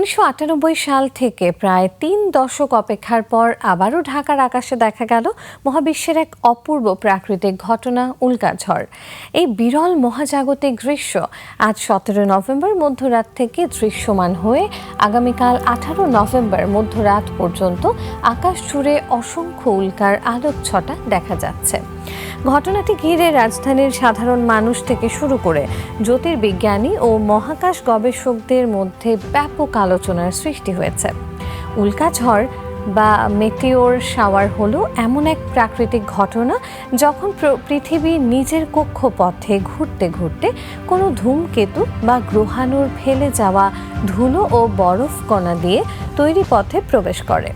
উনিশশো সাল থেকে প্রায় তিন দশক অপেক্ষার পর আবারও ঢাকার আকাশে দেখা গেল মহাবিশ্বের এক অপূর্ব প্রাকৃতিক ঘটনা, উল্কাঝড়। এই বিরল মহাজাগতিক দৃশ্য আজ সতেরো নভেম্বর মধ্যরাত থেকে দৃশ্যমান হয়ে আগামীকাল আঠারো নভেম্বর মধ্যরাত পর্যন্ত আকাশ জুড়ে অসংখ্য উল্কার আলোকছটা দেখা যাচ্ছে। ঘটনাটি ঘিরে রাজধানীর সাধারণ মানুষ থেকে শুরু করে জ্যোতির্বিজ্ঞানী ও মহাকাশ গবেষকদের মধ্যে ব্যাপক আলোচনার সৃষ্টি হয়েছে। উল্কাঝড় বা মেটিওর শাওয়ার হলো এমন এক প্রাকৃতিক ঘটনা যখন পৃথিবী নিজের কক্ষপথে ঘুরতে ঘুরতে কোনো ধূমকেতু বা গ্রহাণুর ফেলে যাওয়া ধুলো ও বরফ কণা দিয়ে তৈরি পথে প্রবেশ করে।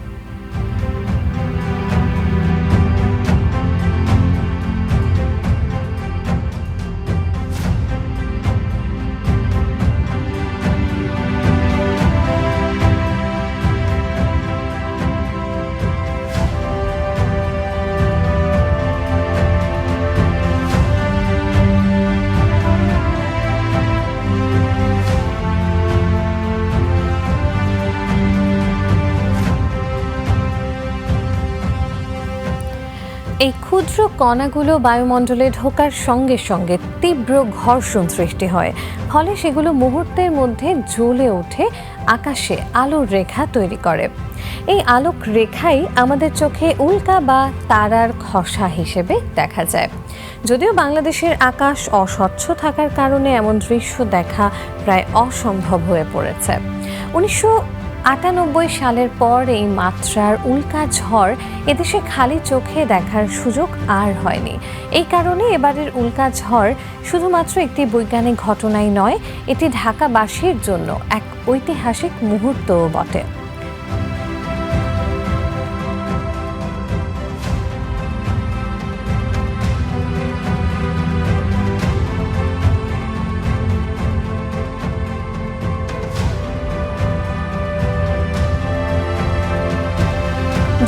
এই ক্ষুদ্র কণাগুলো বায়ুমণ্ডলে ঢোকার সঙ্গে সঙ্গে তীব্র ঘর্ষণ সৃষ্টি হয়। ফলে সেগুলো মুহূর্তের মধ্যে জ্বলে ওঠে, আকাশে আলোর রেখা তৈরি করে। এই আলোক রেখাই আমাদের চোখে উল্কা বা তারার খসা হিসেবে দেখা যায়। যদিও বাংলাদেশের আকাশ অস্বচ্ছ থাকার কারণে এমন দৃশ্য দেখা প্রায় অসম্ভব হয়ে পড়েছে। উনিশশো আটানব্বই সালের পর এই মাত্রার উল্কা ঝড় এদেশে খালি চোখে দেখার সুযোগ আর হয়নি। এই কারণে এবারের উল্কা ঝড় শুধুমাত্র একটি বৈজ্ঞানিক ঘটনাই নয়, এটি ঢাকাবাসীর জন্য এক ঐতিহাসিক মুহূর্তও বটে।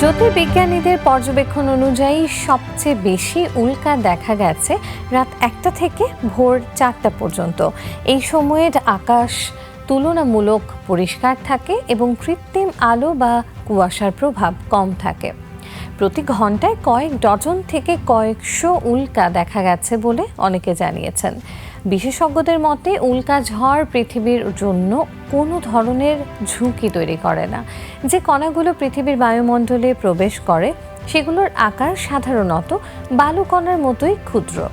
জ্যোতির্বিজ্ঞানীদের পর্যবেক্ষণ অনুযায়ী সবচেয়ে বেশি উল্কা দেখা গেছে রাত একটা থেকে ভোর চারটা পর্যন্ত। এই সময়ের আকাশ তুলনামূলক পরিষ্কার থাকে এবং কৃত্রিম আলো বা কুয়াশার প্রভাব কম থাকে। প্রতি ঘন্টায় কয়েক ডজন থেকে কয়েকশো উল্কা দেখা গেছে বলে অনেকে জানিয়েছেন। বিশেষজ্ঞদের মতে, উল্কা ঝড় পৃথিবীর জন্য কোনো ধরনের ঝুঁকি তৈরি করে না। যে কণাগুলো পৃথিবীর বায়ুমণ্ডলে প্রবেশ করে, সেগুলোর আকার সাধারণত বালুকণার মতোই ক্ষুদ্র।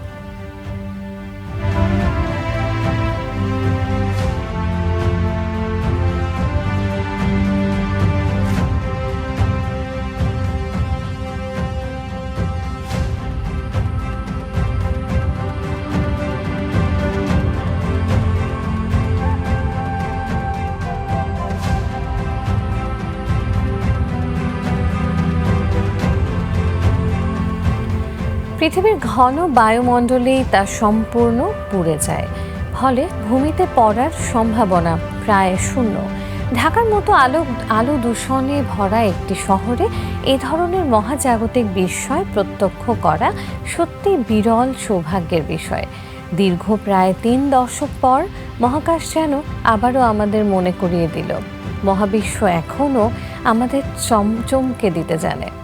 পৃথিবীর ঘন বায়ুমণ্ডলেই তা সম্পূর্ণ পুড়ে যায়। ফলে ভূমিতে পড়ার সম্ভাবনা প্রায় শূন্য। ঢাকার মতো আলো আলো দূষণে ভরা একটি শহরে এ ধরনের মহাজাগতিক বিস্ময় প্রত্যক্ষ করা সত্যি বিরল সৌভাগ্যের বিষয়। দীর্ঘ প্রায় তিন দশক পর মহাকাশ যেন আবারও আমাদের মনে করিয়ে দিল। মহাবিশ্ব এখনও আমাদের চমচমকে দিতে জানে।